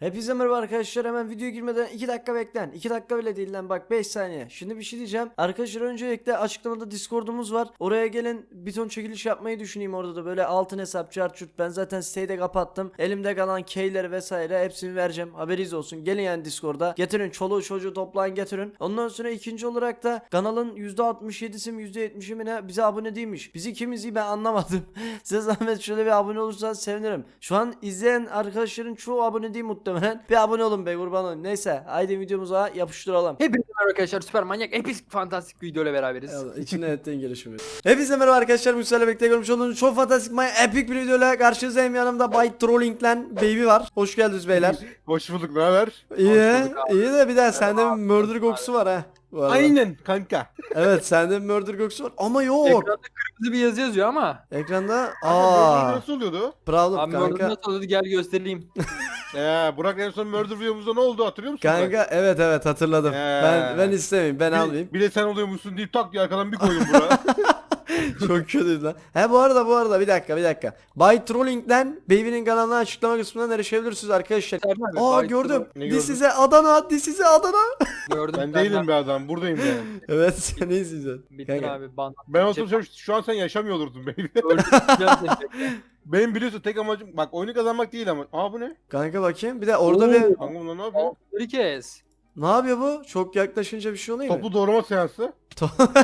Hepinize merhaba arkadaşlar hemen videoya girmeden 2 dakika beklen. 2 dakika bile değil lan bak 5 saniye. Şimdi bir şey diyeceğim. Arkadaşlar öncelikle açıklamada discordumuz var. Oraya gelin bir ton çekiliş yapmayı düşüneyim orada da. Böyle altın hesap çarçurt Ben zaten siteyi de kapattım. Elimde kalan keyleri vesaire hepsini vereceğim. Haberiniz olsun. Gelin yani discorda. Getirin çoluğu çocuğu toplayın getirin. Ondan sonra ikinci olarak da kanalın %67'si mi %70'i mi ne bize abone değilmiş. Bizi kim izliyor ben anlamadım. Size zahmet şöyle bir abone olursanız sevinirim. Şu an izleyen arkadaşların çoğu abone değil muhtemelen Bir abone olun be kurban olayım Neyse haydi videomuza yapıştıralım Hepinize merhaba arkadaşlar Süper Manyak epik fantastik bir videoyla beraberiz. İçine etten gelişimi. Hepinize merhaba arkadaşlar. Müsaadenle birlikte görmüş olduğunuz çok fantastik maya epik bir videoyla karşınızdayım. Yanımda Bay Trolling'len Baby var. Hoş geldiniz beyler. Hoş bulduk, ne haber? İyi, bulduk abi. iyi de bir daha sende bir murder kokusu var ha. bu arada. Aynen kanka. Evet sende bir murder kokusu var ama yok. Ekranda kırmızı bir yazı yazıyor ama. Ekranda Aa. aa Nasıl oluyordu? bravo Abi kanka. nasıl oldu gel göstereyim. Ee, Burak en son Murder videomuzda ne oldu hatırlıyor musun? Burak? Kanka evet evet hatırladım. Ee. Ben ben istemeyeyim. Ben bir, almayayım. bir de sen oluyormuşsun deyip tak diye arkadan bir koyun buraya. Çok kötüydü lan. He bu arada bu arada bir dakika bir dakika. Bay Trolling'den Baby'nin kanalına açıklama kısmından erişebilirsiniz arkadaşlar. Abi, Aa gördüm. This a Adana. This is a Adana. Gördüm. ben değilim be adam, buradayım ben. Evet seni izleyeceğim. Bittin Kanka. abi ban. Ben olsam şu, şu an sen yaşamıyor olurdun baby. Benim biliyorsun tek amacım, bak oyunu kazanmak değil ama. Aa bu ne? Kanka bakayım. Bir de orada Oo. bir Kanka bunlar ne yapıyor? Bir kez. Ne yapıyor bu? Çok yaklaşınca bir şey oluyor mu? Toplu doğrama seansı.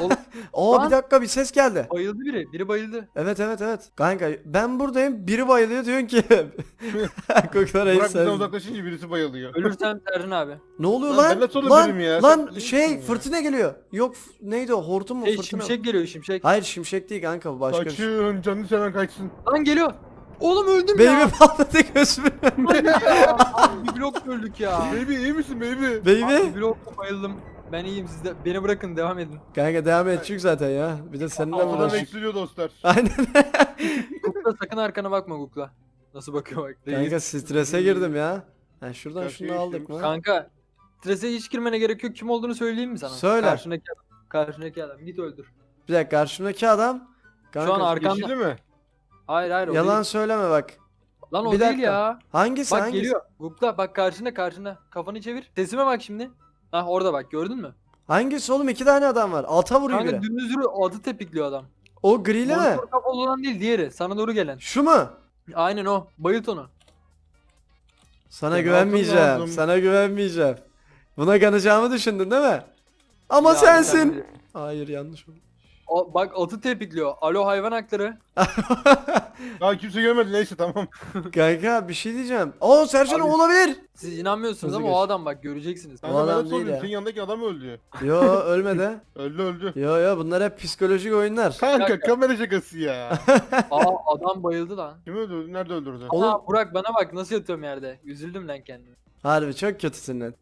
Oğlum, Oo bir Lan. dakika bir ses geldi. bayıldı biri. Biri bayıldı. Evet evet evet. Kanka ben buradayım. Biri bayılıyor diyorsun ki. Koklara Burak sen. bizden uzaklaşınca birisi bayılıyor. Ölürsem Serhan abi. Ne oluyor Lan lan? ben nasıl Lan, olabilirim ya? lan şey Ya. fırtına geliyor. Yok f- neydi o? Hortum mu Şey fırtına? mı? şimşek geliyor şimşek. Hayır şimşek değil kanka bu başka bir şey. Kaçın, canını seven kaçsın. Lan geliyor. Oğlum öldüm ya. Baby patladı gözümün önünde. Abi, bir blok öldük ya. Baby iyi misin baby? Baby. Abi, bir blok bayıldım. Ben iyiyim siz de. Beni bırakın devam edin. Kanka devam edecek zaten ya. Bir de seninle Buradan uğraşık. eksiliyor dostlar. Aynen. Kukla sakın arkana bakma Kukla. Nasıl bakıyor bak. Kanka strese girdim ya. Ha şuradan Karşıya şunu aldık mı? Kanka strese hiç girmene gerek yok. Kim olduğunu söyleyeyim mi sana? Söyle. Karşındaki adam. Karşındaki adam. Git öldür. Bir dakika karşımdaki adam. Kanka, Şu an arkanda. Yeşili mi? Hayır hayır o Yalan değil. söyleme bak. Lan o Bir değil dakika. ya. Hangisi Bak hangisi? geliyor. Gukla bak karşında karşında. Kafanı çevir. Sesime bak şimdi. Hah orada bak gördün mü? Hangisi oğlum? İki tane adam var. Alta vuruyor Kanka biri. dümdüz yürü adı tepikliyor adam. O grili mi? Monitör kafalı olan değil diğeri. Sana doğru gelen. Şu mu? Aynen o. Bayılt onu. Sana Ben güvenmeyeceğim. aldım. Sana güvenmeyeceğim. Buna kanacağımı düşündün değil mi? Ama Ya, sensin. sen- Hayır yanlış oldu. O, bak atı tepikliyor. Alo hayvan hakları. Daha kimse görmedi neyse tamam. Kanka bir şey diyeceğim. Oo Sercan o Abi- olabilir. Siz inanmıyorsunuz Hızlı ama geç. o adam bak göreceksiniz. Kanka ben adam nasıl değil ya. Senin yanındaki adam öldü. Yo ölmedi. Öldü öldü. Yo yo bunlar hep psikolojik oyunlar. Kanka dakika. kamera şakası ya. Aa adam bayıldı lan. Kim öldürdü? Nerede öldürdü? Oğlum- Aa Burak bana bak nasıl yatıyorum yerde. Üzüldüm lan kendime. Harbi çok kötüsün lan.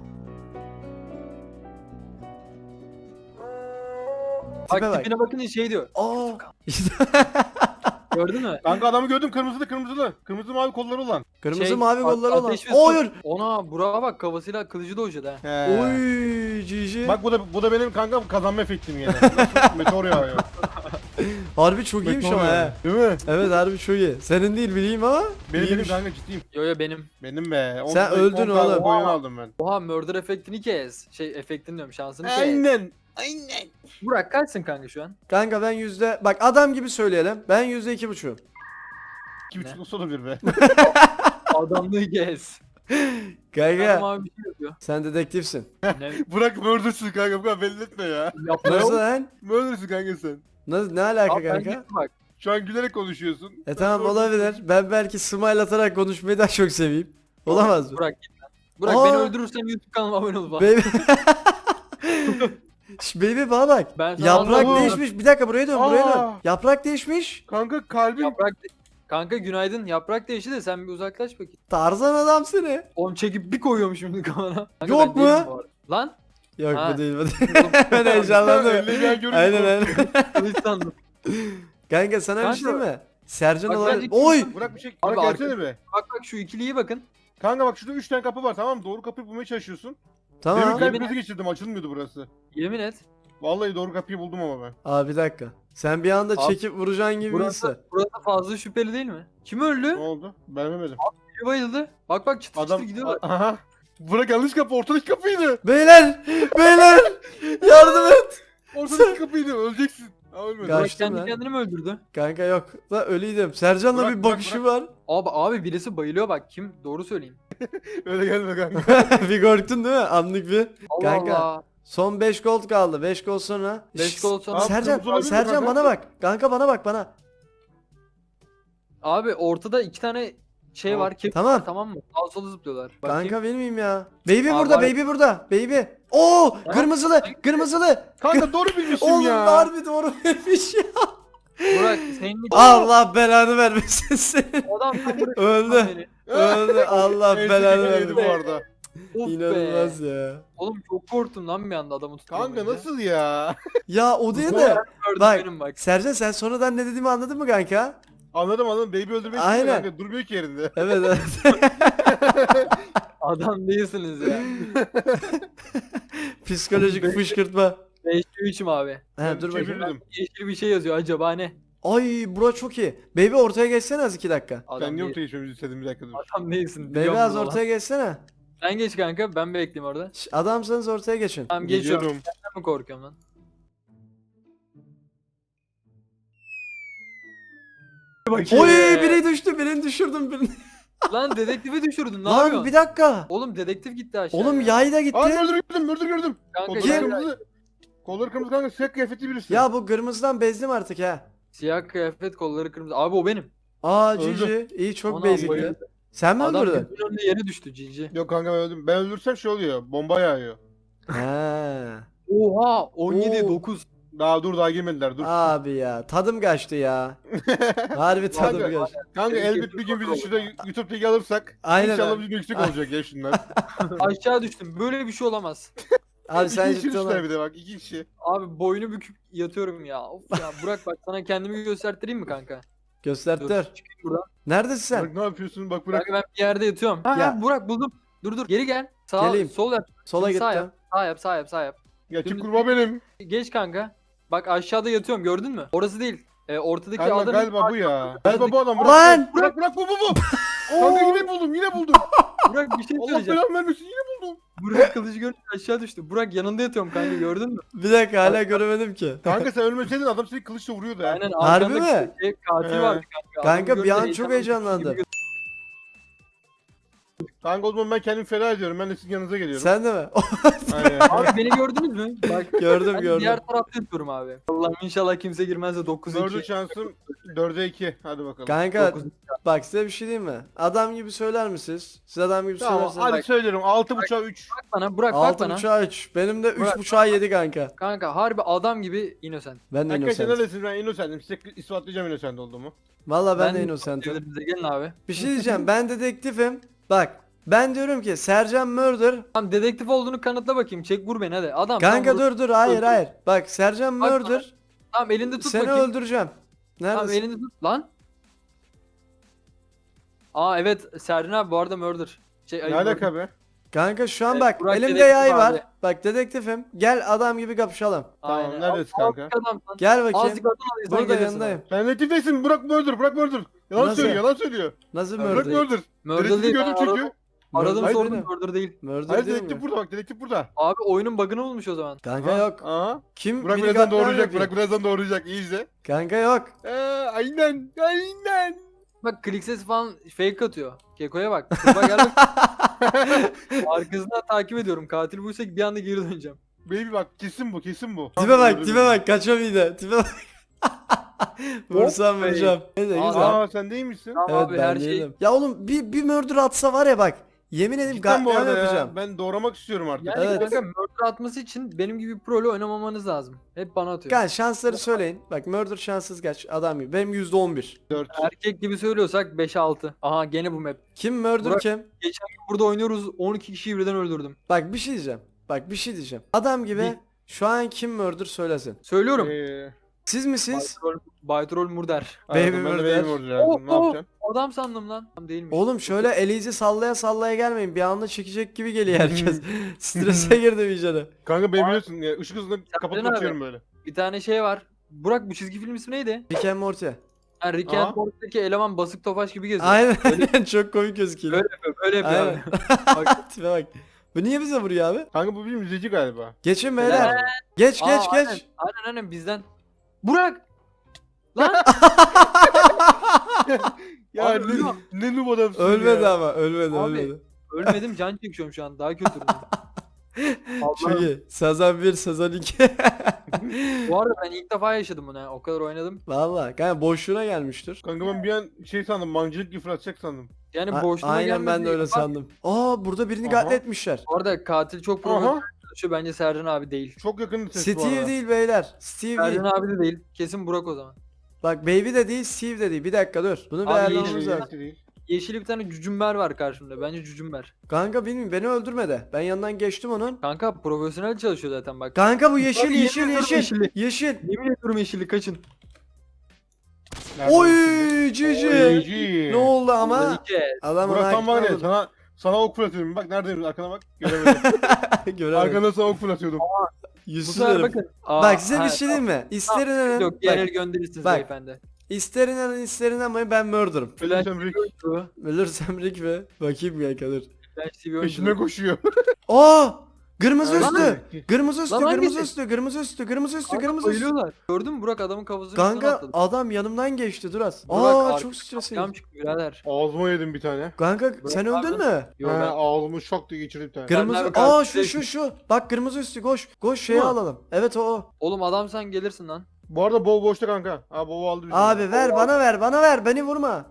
Tipe bak. tipine bakınca şey diyor. Aa. Gördün mü? Kanka adamı gördüm kırmızılı kırmızılı. Kırmızı mavi kolları olan. Kırmızı Şey, mavi kolları olan. ateş ve su. Hayır. Ona Burak'a bak kafasıyla kılıcı da hocadı ha. He. Oy GG. Bak bu da bu da benim kanka kazanma efektim yine. Nasıl meteor yağıyor. Harbi çok iyiymiş Meteor ama he. yağıyor. Değil mi? Evet harbi çok iyi. Senin değil bileyim ama. Benim benim iyiymiş. kanka ciddiyim. Yo yo benim. Benim be. Sen öldün oğlum. Oyun aldım ben. Oha murder efektini kes. Şey efektini diyorum şansını kes. Aynen. Aynen. Burak kaçsın kanka şu an? Kanka ben yüzde bak adam gibi söyleyelim. Ben yüzde iki buçuğum. İki buçuk nasıl olabilir be? Adamlığı. Kanka Adam abi bir şey yapıyor. sen dedektifsin. Ne? Bırak murdersın kanka bu kadar belli etme ya. Yapma Nasıl lan? Murdersın kanka sen. Ne, ne alaka Abi ben kanka? gittim bak. Şu an gülerek konuşuyorsun. E tamam olabilir. Ben belki smile atarak konuşmayı daha çok seveyim. Olamaz mı? Burak git lan. Burak Aa. beni öldürürsen YouTube kanalıma abone ol bak. Baby. Şş, baby bana bak. Ben sana Yaprak anlatamam. değişmiş. Bir dakika buraya dön buraya dön. Aa. Yaprak değişmiş. Kanka kalbim. Yaprak Kanka günaydın. Yaprak değişti de sen bir uzaklaş bakayım. Tarzan adam seni. Oğlum çekip bir koyuyorum şimdi kafana. Kanka Yok ben mu? değilim bu arada. Lan. Yok Ha. bu değil bu değil. ben heyecanlandım. Elle bir an görünce aynen aynen. Kılıç sandım. Kanka sana bir şey Kanka. diyeyim mi? Sercan Bak iki- Oy! Bırak bir şey. Abi arka- gelsene be. Bak bak şu ikiliye bakın. Kanka bak şurada 3 tane kapı var tamam mı? Doğru kapıyı bulmaya çalışıyorsun. Benim Tamam. krizi geçirdim açılmıyordu burası. Yemin et. Vallahi doğru kapıyı buldum ama ben. Abi bir dakika. Sen bir anda Abi, çekip vuracaksın gibi Burası, burası fazla şüpheli değil mi? Kim öldü? Ne oldu? Ben ölmedim. Biri bayıldı. Bak bak çıtır Adam çıtır gidiyorlar. aha. Burak yanlış kapı ortadaki kapıydı. Beyler! Beyler! Yardım et! Ortadaki kapıydı öleceksin. Ha ölmedi. Kaçtım kendi kendini mi öldürdü? Kanka yok. La ölüydüm. Sercan'la Bırak, bir bırak, bakışı var. Abi abi birisi bayılıyor bak kim? Doğru söyleyin. Öyle gelme kanka. bir korktun değil mi? Anlık bir. Allah Kanka. Allah. Son 5 gold kaldı. 5 gold sonra. 5 Şşş, gol sonra. Sercan, Sercan bana bak. Kanka bana bak bana. Abi ortada iki tane şey Tamam. var. Kep Tamam. tamam mı? Sağ sola zıplıyorlar. Bakayım. Kanka bilmeyeyim ya. Baby Aa, burada, var. baby burada. Baby. Oo, kırmızılı, kırmızılı. Kanka doğru bilmişim Oğlum ya. harbi doğru vermiş ya. Burak senin için Allah belanı vermesin seni. adam tam buraya Öldü. Öldü. Allah belanı yedi bu vermesin. arada. Of İnanılmaz be. ya. Oğlum çok korktum lan bir anda adamı tuttum. Kanka nasıl ya? Ya o değil de. Bak. benim bak. Sercan sen sonradan ne dediğimi anladın mı kanka? Anladım anladım. Baby öldürmek Aynen. kanka. Durmuyor ki yerinde. Evet evet. Adam değilsiniz ya. Psikolojik fışkırtma. 5 3'üm abi. He dur bakayım. Çevirdim. Yeşil bir şey yazıyor acaba ne? Ay bura çok iyi. Baby ortaya geçsene az iki dakika. Adam Ben niye ortaya geçmemizi istedim bir dakika dur. Adam değilsin. Baby az ortaya geçsene. Sen geç kanka ben bekleyeyim orada. Şş, Adamsanız ortaya geçin. Tamam geçiyorum. Geliyorum. Ben mi korkuyorum lan? Oy biri düştü birini düşürdüm birini. Lan dedektifi düşürdün ne Lan yapıyorsun? bir dakika. Oğlum dedektif gitti aşağıya. Oğlum yay da Aa gitti. murder gördüm murder gördüm. Kanka Kolları gel. Kolları kırmızı kanka siyah kıyafetli birisi. Ya bu kırmızıdan bezdim artık ha. Siyah kıyafet kolları kırmızı. Abi o benim. Aa Öldü. Cici. İyi çok Anam, basic'ti. bayıldı. Sen mi Adam öldürdün? gözümün önünde yere düştü cici. Yok kanka ben öldüm. Ben öldürsem şey oluyor. Bomba yağıyor. He. Oha 17 Oo. 9. Daha dur daha girmediler dur. Abi ya tadım kaçtı ya. Harbi tadım Kanka, kaçtı. Kanka Peki, elbet bir gün bizi şurada YouTube ligi alırsak Aynen inşallah abi. bizim yüksek olacak ya şunlar. Aşağı düştüm. Böyle bir şey olamaz. Abi sen iki kişi ciddi düştüler ol. bir de bak iki kişi. Abi boynu büküp yatıyorum ya. Of ya Burak bak sana kendimi göstertireyim mi kanka? Dur Göstertir. çıkayım buradan. Neredesin sen? Bak ne yapıyorsun bak bırak. Kanka ben bir yerde yatıyorum. Ha, Ya. ha, Burak buldum. Dur dur geri gel. Sağ Geleyim. sol yap. Sola Sağ gittim. yap. Sağ yap sağ yap sağ yap. Ya çık kurbağa benim. Geç kanka. Bak aşağıda yatıyorum gördün mü? Orası değil. Ee, ortadaki Kanka adam galiba bu ya. Galiba bu adam bırak. Lan! Bırak bırak bu bu bu. Kanka yine buldum yine buldum. Burak bir şey Allah söyleyeceğim. belanı vermesin yine buldum. Burak kılıcı görünce aşağı düştü. Burak yanında yatıyorum kanka gördün mü? Bir dakika hala göremedim ki. Kanka sen ölmeseydin adam seni kılıçla vuruyordu ha. Aynen Harbi arkanda mi? Şey, katil He. vardı kanka. Kanka, Adamı bir an çok heyecanlandım. heyecanlandım. Kanka o zaman ben kendimi feda ediyorum. Ben de sizin yanınıza geliyorum. Sen de mi? Aynen. Abi beni gördünüz mü? Bak gördüm ben gördüm. diğer tarafta yatıyorum abi. Allah'ım inşallah kimse girmez de 9 Dördü 2. şansım 4'e 2. Hadi bakalım. Kanka Dokuz- bak size bir şey diyeyim mi? Adam gibi söyler misiniz? Siz adam gibi Tamam söylerseniz. hadi Bak. söylerim. 6.5'a 3. Bak bana Burak bak 6 bana. buçuğa 3. Benim de 3 Bırak. buçuğa 7 kanka. Kanka harbi adam gibi innocent. Ben de Arkadaşlar innocent. neredesiniz? Ben innocentim. Size ispatlayacağım innocent olduğumu. Valla ben, de de innocentim. Evlerinize gelin abi. Bir şey diyeceğim. Ben dedektifim. Bak ben diyorum ki Sercan Murder. Tamam dedektif olduğunu kanıtla bakayım. Çek vur beni hadi. Adam Kanka dur dur hayır hayır. Bak Sercan Bak bana. Murder. Tamam elinde tut Seni bakayım. öldüreceğim. Tamam Neredesin? elinde tut. Lan. Aa evet Serrin abi bu arada murder. Şey, Ne alaka be? Kanka şu an Evet, bak Burak elimde dedektif yay var. abi. Bak dedektifim. Gel adam gibi kapışalım. Tamam, neredesin kanka? Gel bakayım. Azıcık adam Burada yanındayım. abi. Sen Latif değilsin. Bırak murder. Bırak murder. Yalan Nasıl? söylüyor. Yalan söylüyor. Nasıl Murder Bırak Murder? murder. Murder Dedektifi değil ben gördüm çünkü. aradım. Aradım Hayır sordum murder değil. Murder Hayır değil dedektif mi? burada bak. Dedektif burada. Abi oyunun bug'ını bulmuş o zaman. Kanka yok. Aha. Kim? Burak Biri birazdan katliam doğuracak. yapıyor. Burak birazdan doğuracak. İyi izle. Kanka yok. Ee, aynen. Aynen. Bak klik sesi falan fake atıyor. Keko'ya bak. Bak. Arkasından takip ediyorum. Katil buysa bir anda geri döneceğim. Baby bak kesin bu kesin bu. Tipe bak tipe bak kaçam yine. Tipe bak. Vursam vuracağım. Neyse Aa, güzel. Aa sen değil misin? Tamam Evet abi ben her şey. değilim. Ya oğlum bir, bir murder atsa var ya bak. Yemin edeyim Cidden bu arada yapacağım. ya. Ben doğramak istiyorum artık. Yani Evet. kanka murder atması için benim gibi bir pro ile oynamamanız lazım. Hep bana atıyor. Gel şansları söyleyin. Bak murder şanssız kaç adam gibi. Benim %11. 4. Erkek gibi söylüyorsak 5-6. Aha gene bu map. Kim murder Burak- kim? Geçen gün burada oynuyoruz 12 kişiyi birden öldürdüm. Bak bir şey diyeceğim. Bak bir şey diyeceğim. Adam gibi Bir- şu an kim murder söylesin. Söylüyorum. Ee, Siz misiniz? Baytrol, Baytrol Murder. Baby anladım, ben de murder. baby murder yazdım. Ne yapacaksın? Adam sandım lan. Tam değilmiş. Oğlum şöyle elizi sallaya sallaya gelmeyin. Bir anda çekecek gibi geliyor herkes. Strese girdim iyicene. Kanka beni biliyorsun ya ışık hızında kapatıp abi. açıyorum böyle. Bir tane şey var. Burak bu çizgi film ismi neydi? Rick and Morty. Yani Rick Aha. and Morty'deki eleman basık tofaş gibi geziyor. Aynen çok komik gözüküyor. Böyle yapıyor, böyle yapıyor Aynen. abi. Bak, Tipe bak. Bu niye bize vuruyor abi? Kanka bu bir müzeci galiba. Geçin beyler. Ee, Geç aa, geç geç. Aynen aynen bizden. Burak! Lan! Ya Abi ne, ölüyor. ne noob adamsın Ölmedi ya. ama ölmedi Abi. ölmedi. Ölmedim can çekiyorum şu an daha kötü. Çok iyi. Sezon 1 sezon 2. Bu arada ben ilk defa yaşadım bunu. ha, O kadar oynadım. Valla kanka boşluğuna gelmiştir. Kanka ben bir an şey sandım mancılık yıpratacak sandım. Yani A- boşluğuna Aynen gelmedi ben de öyle Bak, sandım. Aa burada birini Aha. katletmişler. Bu arada katil çok Aha çalışıyor. Bence Sercan abi değil. çok yakın ses bu Steve arada. değil beyler. Steve Sercan değil. abi de değil. Kesin Burak o zaman. Bak baby de değil Steve de değil. Bir dakika dur. Bunu bir Abi ayarlamamız yeşil- lazım. Değil, değil. Yeşili bir tane cücümber var karşımda. Bence cücümber. Kanka bilmiyorum beni öldürmedi. Ben yanından geçtim onun. Kanka profesyonel çalışıyor zaten bak. Kanka bu yeşil Abi, yeşil yemin ediyorum yeşil. yeşili. Yeşil. Yemin ediyorum yeşili kaçın. Nerede Oy cici. Oy, Ne oldu ama? Adam Burak tam var ya sana sana ok fırlatıyorum. Bak neredeyim arkana bak. Göremedim. Göremedim. Arkana sana ok fırlatıyordum. Bu Yüzsüz sefer herif. bakın. Aa, Bak size ha, bir şey diyeyim mi? İsterin alın. Yok Bak, el gönderirsiniz bak. beyefendi. isterin alın isterin almayın ben murder'ım. Flash Rick TV oyuncu. Ölürsem Rick ve bakayım ya kalır. Flash TV peşime oyuncu. koşuyor. Aa! Kırmızı Lan üstü. Kırmızı üstü, Lan kırmızı hangisi? üstü, kırmızı üstü, kırmızı üstü, Kanka kırmızı üstü. bayılıyorlar. Gördün mü Burak adamın kafasını Kanka atladı. adam yanımdan geçti Duras. Aa çok stresli. Cam çıktı birader. Ağzıma yedim bir tane. Kanka sen öldün mü? Yo He, ben ağzımı şok diye geçirdim bir tane. Kırmızı. Aa şu şu şu. Bak kırmızı üstü koş. Koş şeyi Bu mu? alalım. Evet o o. Oğlum adam sen gelirsin lan. Bu arada Bow boşta kanka. Ha Bow aldı bizi. Abi ver bana ver bana ver beni vurma.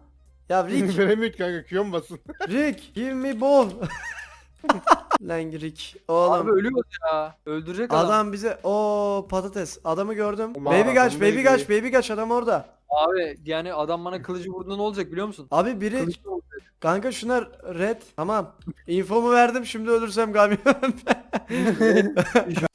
Ya Rick Veremiyor ki kanka Q'm basın. Rick give me ball. Lan Rick. Abi Oğlum. ölüyoruz ya. Öldürecek adam. Adam bize o patates. Adamı gördüm. Aman baby kaç, baby kaç, baby kaç adam orada. Abi yani adam bana kılıcı vurduğunda ne olacak biliyor musun? Abi biri Kılıcı olacak. kanka şunlar red. Tamam. Infomu verdim şimdi ölürsem kamyon.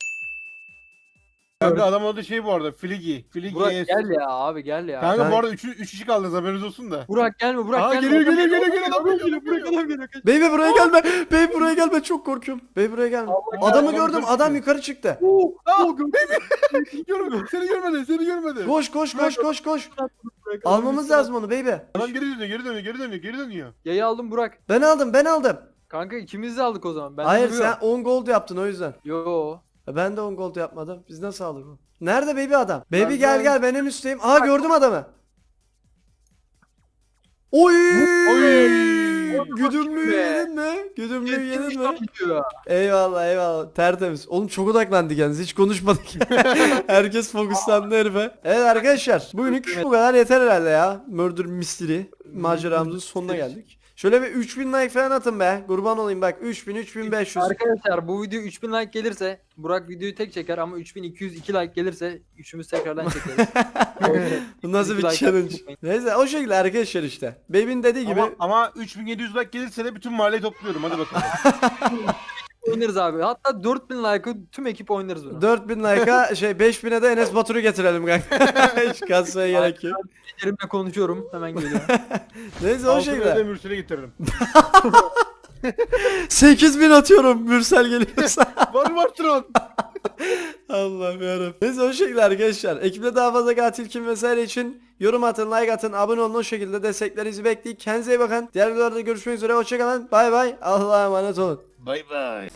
Kanka adam adı şey bu arada. Fligi. Fligi Burak yes. gel ya abi gel ya. Kanka bu arada 3 3 kişi kaldınız haberiniz olsun da. Burak gelme Burak Aa, gelme. geliyor, geliyor, geliyor, geliyor, adam geliyor. Burak adam geliyor. baby buraya gelme. Baby buraya gelme çok korkuyorum. Baby buraya gelme. Allah Adamı Allah, gördüm. Adam yukarı çıktı. Oo, oo, gö- Görmedi. Seni görmedi. Seni görmedi. Koş koş koş koş koş. Almamız lazım onu baby. Adam geri dönüyor, geri dönüyor, geri dönüyor, geri dönüyor. Yayı aldım Burak. Ben aldım ben aldım. Kanka ikimiz de aldık o zaman. Ben Hayır sen 10 gold yaptın o yüzden. Yo. Ben de 10 gold yapmadım. Biz nasıl aldık onu? Nerede baby adam? Baby Ben- gel ben- gel ben en üstteyim. Aha gördüm adamı. Oy! Oy! Güdümlüğü be. yedin mi? Güdümlüğü yedin mi? Eyvallah eyvallah. Tertemiz. Oğlum çok odaklandık yalnız. Hiç konuşmadık. Herkes fokuslandı herife. Evet arkadaşlar. Bugünlük bu kadar yeter herhalde ya. Murder Mystery maceramızın sonuna geldik. Şöyle bir 3000 like falan atın be. Kurban olayım bak. 3000 3500. Arkadaşlar bu video 3000 like gelirse Burak videoyu tek çeker ama 3202 like gelirse üçümüz tekrardan çekeriz. Bu nasıl bir Like challenge? atmayın. Neyse o şekilde arkadaşlar işte. Baby'nin dediği gibi Ama, ama 3700 like gelirse de bütün mahalleyi topluyorum. Hadi bakalım. oynarız abi. Hatta 4000 like'ı tüm ekip oynarız bunu. 4000 like'a şey 5000'e de Enes Batur'u getirelim kanka. Hiç kasmaya gerek yok. Elimle konuşuyorum. Hemen geliyor. Neyse o Altına da şekilde. Mürsel'e getiririm. 8000 atıyorum Mürsel geliyorsa. var var Tron. Allah'ım yarabbim. Neyse o şekilde arkadaşlar. Ekipte daha fazla katil kim vesaire için yorum atın, like atın, abone olun o şekilde desteklerinizi bekleyin. Kendinize iyi bakın. Diğer videolarda görüşmek üzere. Hoşçakalın. Bay bay. Allah'a emanet olun. Bay bay.